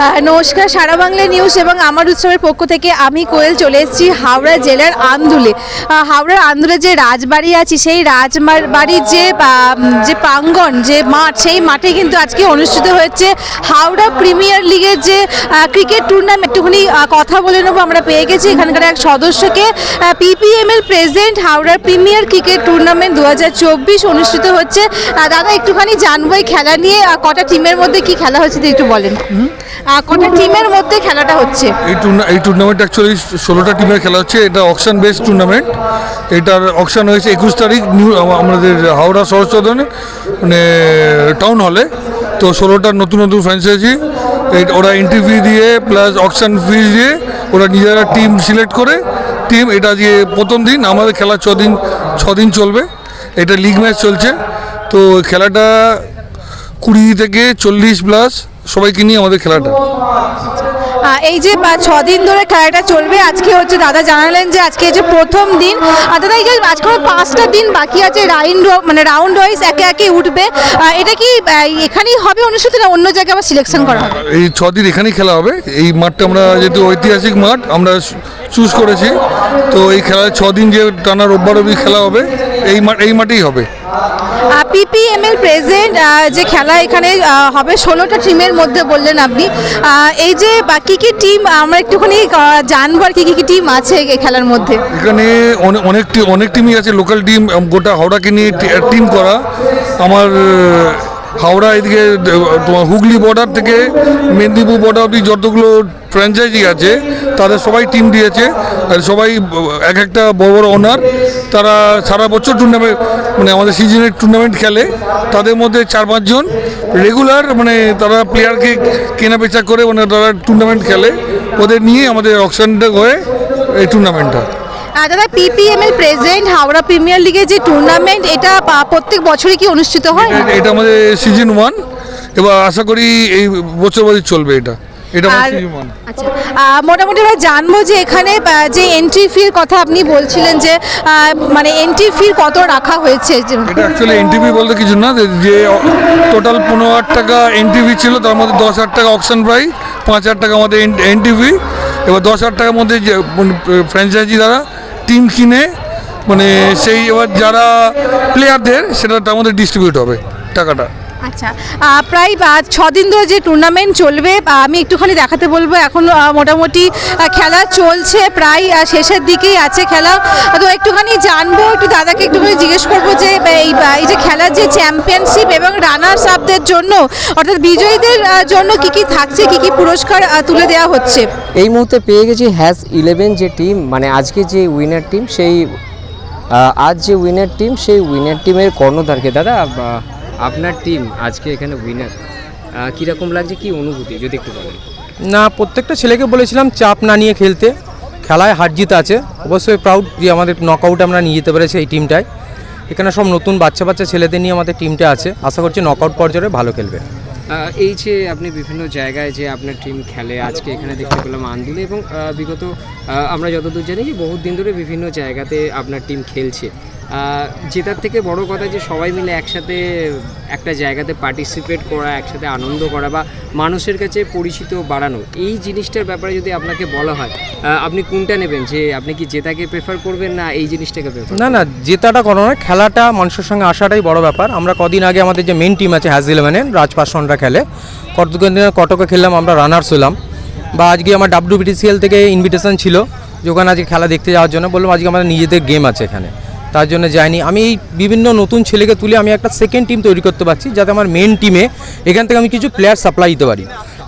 নমস্কার, সারা বাংলা নিউজ এবং আমার উৎসবের পক্ষ থেকে আমি কোয়েল চলে এসেছি হাওড়া জেলার আন্দুলে। হাওড়ার আন্দুলে যে রাজবাড়ি আছে, সেই রাজবাড়ির যে যে প্রাঙ্গণ, যে মাঠ, সেই মাঠে কিন্তু আজকে অনুষ্ঠিত হয়েছে হাওড়া প্রিমিয়ার লিগের যে ক্রিকেট টুর্নামেন্ট একটুখানি কথা বলে নেব, আমরা পেয়ে গেছি এখানকার এক সদস্যকে। পিপিএমএল প্রেজেন্ট হাওড়ার প্রিমিয়ার ক্রিকেট টুর্নামেন্ট দু হাজার চব্বিশ অনুষ্ঠিত হচ্ছে। দাদা, একটুখানি জানব এই খেলা নিয়ে কটা টিমের মধ্যে কি খেলা হচ্ছে একটু বলেন। কটা টিমের মধ্যে খেলাটা হচ্ছে? এই টুর্না এই টুর্নামেন্ট অ্যাকচুয়ালি ষোলোটা টিমের খেলা হচ্ছে। এটা অকশন বেস টুর্নামেন্ট এটার অকশন হয়েছে একুশ তারিখ নিউ আমাদের হাওড়া শহর সদনে মানে টাউন হলে তো ষোলোটা নতুন নতুন ফ্র্যাঞ্চাইজি ওরা এন্ট্রি ফি দিয়ে প্লাস অকশন ফি দিয়ে, ওরা নিজেরা টিম সিলেক্ট করে। টিম এটা দিয়ে প্রথম দিন। আমাদের খেলা ছদিন ছদিন চলবে। এটা লিগ ম্যাচ চলছে। তো খেলাটা কুড়ি থেকে চল্লিশ প্লাস সবাইকে নিয়ে আমাদের খেলাটা। এই যে ছদিন ধরে খেলাটা চলবে আজকে হচ্ছে দাদা জানালেন যে আজকে যে প্রথম দিন দাদা এই যে আজকে পাঁচটা দিন বাকি আছে রাউন্ড মানে রাউন্ড ওয়াইজ একে একে উঠবে। এটা কি এখানেই হবে অনুষ্ঠিত না অন্য জায়গায় আবার সিলেকশন করা হবে? এই ছদিন এখানেই খেলা হবে। এই মাঠটা আমরা যেহেতু ঐতিহাসিক মাঠ আমরা চুজ করেছি। তো এই খেলায় ছদিন যে টানা রোববার অবধি খেলা হবে এই মাঠ এই মাঠেই হবে। পিপিএমএল প্রেজেন্ট যে খেলা এখানে হবে ষোলোটা টিমের মধ্যে বললেন আপনি। এই যে কী কী টিম আমরা একটুখানি জানব আর কী কী টিম আছে এই খেলার মধ্যে। এখানে অনেক অনেক টিমই আছে লোকাল টিম গোটা হাওড়াকে নিয়ে টিম করা। আমার হাওড়া এদিকে, তোমার হুগলি বর্ডার থেকে মেদিনীপুর বর্ডার অব্দি যতগুলো ফ্র্যাঞ্চাইজি আছে, তাদের সবাই টিম দিয়েছে। আর সবাই এক একটা বড় বড় ওনার তারা সারা বছর টুর্নামেন্ট মানে আমাদের সিজনের টুর্নামেন্ট খেলে। তাদের মধ্যে চার পাঁচজন রেগুলার মানে তারা প্লেয়ারকে কেনা বেচা করে মানে তারা টুর্নামেন্ট খেলে। ওদের নিয়ে আমাদের অকশনটা হয়ে এই টুর্নামেন্টটা দাদা পিপিএমএল প্রেজেন্ট হাওড়া প্রিমিয়ার লিগে যে টুর্নামেন্ট এটা প্রত্যেক বছরই কি অনুষ্ঠিত হয়? এটা- আমাদের সিজন ওয়ান এবার আশা করি এই বছর বছর চলবে এটা। এটা আচ্ছা। মোটামুটি আমরা জানব যে এখানে যে এন্ট্রি ফির কথা আপনি বলছিলেন যে মানে এন্ট্রি ফির কত রাখা হয়েছে? এটা অ্যাকচুয়ালি এনটিভি বলতে কিছু না যে- টোটাল পনেরো হাজার টাকা এনটিভি ছিল তার মধ্যে দশ হাজার টাকা অপশন প্রাইস পাঁচ হাজার টাকা আমাদের এনটিভি এবার দশ হাজার টাকার মধ্যে যে ফ্র্যাঞ্চাইজি দ্বারা টিম কিনে মানে সেই এবার যারা প্লেয়ারদের সেটা তার মধ্যে ডিস্ট্রিবিউট হবে টাকাটা। আচ্ছা প্রায় আহ, ছ দিন ধরে যে টুর্নামেন্ট চলবে আমি একটুখানি দেখাতে বলব। এখন মোটামুটি খেলা চলছে প্রায় শেষের দিকেই আছে খেলা। তো একটুখানি জানব একটু দাদাকে একটুখানি জিজ্ঞেস করব যে এই এই যে খেলার যে চ্যাম্পিয়নশিপ এবং রানার্স আপদের জন্য অর্থাৎ বিজয়ীদের জন্য কি কি থাকছে কি কি পুরস্কার তুলে দেওয়া হচ্ছে? এই মুহূর্তে পেয়ে গেছি হ্যাজ ইলেভেন যে টিম মানে আজকে যে উইনার টিম সেই আজ যে উইনার টিম সেই উইনার টিমের কর্ণধারকে। দাদা আপনার টিম আজকে এখানে উইনার কীরকম লাগছে কি অনুভূতি যদি একটু বলেন? না প্রত্যেকটা ছেলেকে বলেছিলাম চাপ না নিয়ে খেলতে। খেলায় হার জিত আছে। অবশ্যই প্রাউড যে আমাদের নকআউটে আমরা নিয়ে যেতে পেরেছি এই টিমটায় এখানে সব নতুন বাচ্চা বাচ্চা ছেলেদের নিয়ে আমাদের টিমটা আছে। আশা করছি নকআউট পর্যায়ে ভালো খেলবে। এই যে আপনি বিভিন্ন জায়গায় যে আপনার টিম খেলে আজকে এখানে দেখতে পেলাম আন্দুলে এবং বিগত আমরা যতদূর জানি যে বহুত দিন ধরে বিভিন্ন জায়গাতে আপনার টিম খেলছে। জেতার থেকে বড় কথা যে সবাই মিলে একসাথে একটা জায়গাতে পার্টিসিপেট করা একসাথে আনন্দ করা বা মানুষের কাছে পরিচিত বাড়ানো এই জিনিসটার ব্যাপারে যদি আপনাকে বলা হয় আপনি কোনটা নেবেন? যে আপনি কি জেতাকে প্রেফার করবেন না এই জিনিসটাকে প্রেফার না না জেতাটা কোনো নয় খেলাটা মানুষের সঙ্গে আসাটাই বড় ব্যাপার। আমরা কদিন আগে আমাদের যে মেন টিম আছে হ্যাজ ইলেভেনের রাজপাশনরা খেলে। কতদিন কটকে খেললাম আমরা রানার্স হলাম। বা আজকে আমার ডাব্লিউবিটিসিএল থেকে ইনভিটেশন ছিল যে ওখানে আজকে খেলা দেখতে যাওয়ার জন্য। বললাম আজকে আমাদের নিজেদের গেম আছে এখানে। তার জন্য যাইনি। আমি এই বিভিন্ন নতুন ছেলেকে তুলে আমি একটা সেকেন্ড টিম তৈরি করতে পারছি, যাতে আমার মেন টিমে এখান থেকে আমি কিছু প্লেয়ার সাপ্লাই দিতে পারি।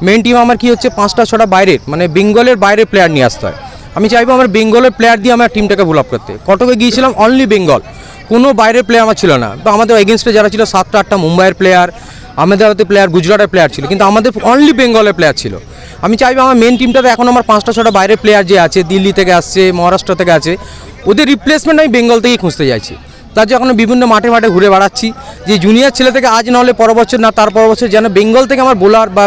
মেন টিম আমার কি হচ্ছে, পাঁচটা, ছটা বাইরের মানে বেঙ্গলের বাইরে প্লেয়ার নিয়ে আসতে হয়। আমি চাইব আমার বেঙ্গলের প্লেয়ার দিয়ে আমার টিমটাকে ভুল আপ করতে। কটকে গিয়েছিলাম অনলি বেঙ্গল, কোনো বাইরের প্লেয়ার আমার ছিল না। বা আমাদের এগেনস্টে যারা ছিল, সাতটা, আটটা মুম্বাইয়ের প্লেয়ার আমাদের হাতে প্লেয়ার গুজরাটের প্লেয়ার ছিল, কিন্তু আমাদের অনলি বেঙ্গলের প্লেয়ার ছিল। আমি চাইব আমার মেন টিমটাতে এখন আমার পাঁচটা, ছটা বাইরের প্লেয়ার যে আছে, দিল্লি থেকে আসছে, মহারাষ্ট্র থেকে আছে, ওদের রিপ্লেসমেন্ট আমি বেঙ্গল থেকেই খুঁজতে চাইছি। তার জন্য এখন বিভিন্ন মাঠে মাঠে ঘুরে বেড়াচ্ছি। যে জুনিয়র ছেলে থেকে আজ নাহলে পর বছর না, তার পর বছর যেন বেঙ্গল থেকে আমার বোলার বা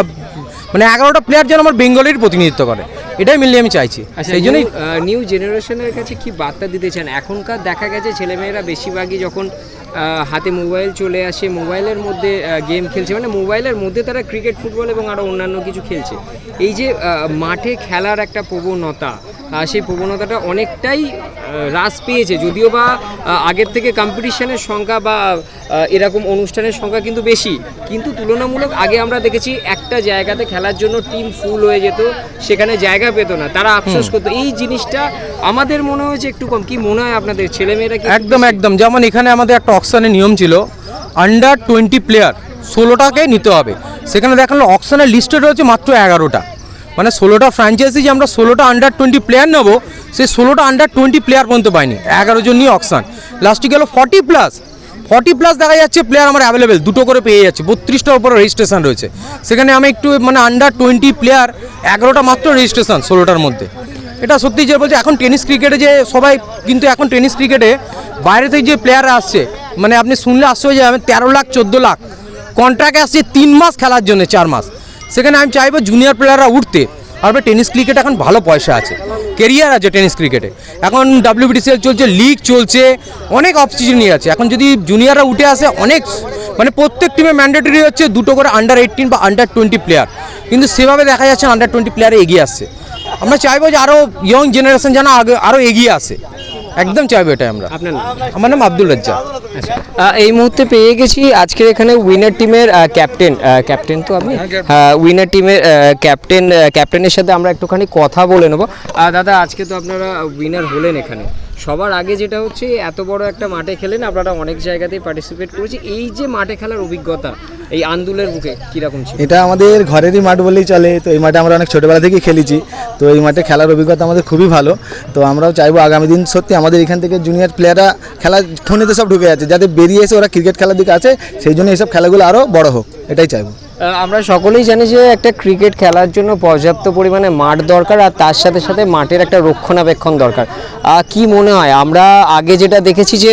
মানে এগারোটা প্লেয়ার যেন আমার বেঙ্গলের প্রতিনিধিত্ব করে। এটাই মিলিয়ে আমি চাইছি। আচ্ছা সেই জন্যই নিউ জেনারেশনের কাছে কি বার্তা দিতে চান? এখনকার দেখা গেছে ছেলেমেয়েরা বেশিরভাগই যখন হাতে মোবাইল চলে আসে মোবাইলের মধ্যে গেম খেলছে। মানে মোবাইলের মধ্যে তারা ক্রিকেট ফুটবল এবং আরও অন্যান্য কিছু খেলছে। এই যে মাঠে খেলার একটা প্রবণতা সেই প্রবণতাটা অনেকটাই হ্রাস পেয়েছে। যদিও বা আগের থেকে কম্পিটিশনের সংখ্যা বা এরকম অনুষ্ঠানের সংখ্যা কিন্তু বেশি। কিন্তু তুলনামূলক আগে আমরা দেখেছি একটা জায়গাতে খেলার জন্য টিম ফুল হয়ে যেত সেখানে জায়গা পেতো না। তারা আফসোস করতো। এই জিনিসটা আমাদের মনে হয়েছে একটু কম। কি মনে হয় আপনাদের? ছেলেমেয়েরা একদম একদম। যেমন এখানে আমাদের একটা অকশনের নিয়ম ছিল আন্ডার টোয়েন্টি প্লেয়ার ষোলোটাকে নিতে হবে। সেখানে দেখাল অকশনের লিস্টে রয়েছে মাত্র এগারোটা। মানে ষোলোটা ফ্র্যাঞ্চাইজি যে আমরা ষোলোটা আন্ডার টোয়েন্টি প্লেয়ার নেব, সেই ষোলোটা আন্ডার টোয়েন্টি প্লেয়ার পর্যন্ত পাইনি। এগারো জন নিয়ে অকশন লাস্টে গেল ফর্টি প্লাস ফর্টি প্লাস দেখা যাচ্ছে প্লেয়ার আমার অ্যাভেলেবেল দুটো করে পেয়ে যাচ্ছে। বত্রিশটার উপরে রেজিস্ট্রেশন রয়েছে। সেখানে আমি একটু মানে আন্ডার টোয়েন্টি প্লেয়ার এগারোটা মাত্র রেজিস্ট্রেশন ষোলোটার মধ্যে। এটা সত্যি যে বলছে, এখন টেনিস ক্রিকেটে যে সবাই, কিন্তু এখন টেনিস ক্রিকেটে বাইরে থেকে যে প্লেয়াররা আসছে মানে আপনি শুনলে আশ্চর্য যাবেন, তেরো লাখ, চোদ্দ লাখ। কন্ট্রাক্টে আসছে তিন মাস খেলার জন্য, চার মাস। সেখানে আমি চাইব জুনিয়র প্লেয়াররা উঠতে। আর টেনিস ক্রিকেটে এখন ভালো পয়সা আছে। কেরিয়ার আছে টেনিস ক্রিকেটে এখন ডাব্লিউবিটিসিএল চলছে লিগ চলছে, অনেক অপরচুনিটি আছে। এখন যদি জুনিয়ররা উঠে আসে, অনেক মানে প্রত্যেক টিমে ম্যান্ডেটরি হচ্ছে দুটো করে আন্ডার এইটিন বা আন্ডার টোয়েন্টি প্লেয়ার কিন্তু সেভাবে দেখা যাচ্ছে আন্ডার টোয়েন্টি প্লেয়ারে এগিয়ে আসছে। আমরা চাইব যে আরও ইয়ং জেনারেশন যেন আগে আরও এগিয়ে আসে। একদম চাইব এটা আমরা। আমার নাম আব্দুল রাজ্জা আহ, এই মুহূর্তে পেয়ে গেছি আজকের এখানে উইনার টিমের ক্যাপ্টেন ক্যাপ্টেন তো আপনি উইনার টিমের ক্যাপ্টেন ক্যাপ্টেনের সাথে আমরা একটুখানি কথা বলে নেব। দাদা আজকে তো আপনারা উইনার হলেন এখানে। সবার আগে যেটা হচ্ছে, এত বড় একটা মাঠে খেলেন আপনারা অনেক জায়গাতেই পার্টিসিপেট করেছি। এই যে মাঠে খেলার অভিজ্ঞতা, এই আন্দুলের বুকে কীরকম ছিল? এটা আমাদের ঘরেরই মাঠ বলেই চলে, তো এই মাঠে আমরা অনেক ছোটোবেলা থেকেই খেলেছি, তো এই মাঠে খেলার অভিজ্ঞতা আমাদের খুবই ভালো। তো আমরাও চাইব আগামী দিন সত্যি আমাদের এখান থেকে জুনিয়র প্লেয়াররা খেলা ফোনেতে সব ঢুকে যাচ্ছে, যাতে বেরিয়ে এসে ওরা ক্রিকেট খেলার দিকে আছে, সেই জন্য এইসব খেলাগুলো আরও বড় হোক, এটাই চাইব। আমরা সকলেই জানি যে একটা ক্রিকেট খেলার জন্য পর্যাপ্ত পরিমাণে মাঠ দরকার আর তার সাথে সাথে মাঠের একটা রক্ষণাবেক্ষণ দরকার। কি মনে হয়? আমরা আগে যেটা দেখেছি যে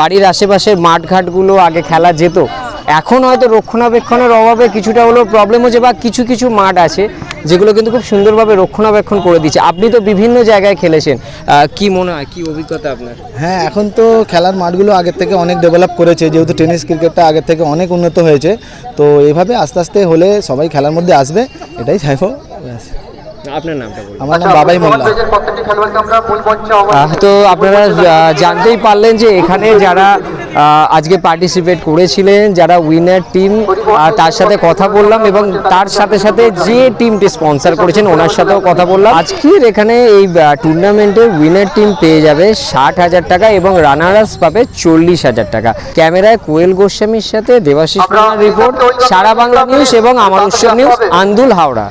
বাড়ির আশেপাশের মাঠঘাটগুলো আগে খেলা যেত এখন হয়তো রক্ষণাবেক্ষণের অভাবে কিছুটা হলেও প্রবলেম হচ্ছে বা কিছু কিছু মাঠ আছে যেগুলো কিন্তু খুব সুন্দরভাবে রক্ষণাবেক্ষণ করে দিচ্ছে। আপনি তো বিভিন্ন জায়গায় খেলেছেন। কি মনে হয়? কি অভিজ্ঞতা আপনার? হ্যাঁ এখন তো খেলার মাঠগুলো আগের থেকে অনেক ডেভেলপ করেছে যেহেতু টেনিস ক্রিকেটটা আগের থেকে অনেক উন্নত হয়েছে। তো এইভাবে আস্তে আস্তে হলে সবাই খেলার মধ্যে আসবে এটাই চাইব। ব্যাস। আপনার নামটা বলুন। আমার নাম বাবাই মোল্লা। তো আপনারা জানতেই পারলেন যে এখানে যারা আজকে পার্টিসিপেট করেছিলেন যারা উইনার টিম তার সাথে কথা বললাম এবং তার সাথে সাথে যে টিমটি স্পন্সর করেছেন ওনার সাথেও কথা বললাম। আজকের এখানে এই টুর্নামেন্টে উইনার টিম পেয়ে যাবে ষাট হাজার টাকা এবং রানার্স পাবে চল্লিশ হাজার টাকা। ক্যামেরায় কোয়েল গোস্বামীর সাথে দেবাশিস রিপোর্ট সারা বাংলা নিউজ এবং আমার উৎসব নিউজ আন্দুল হাওড়া।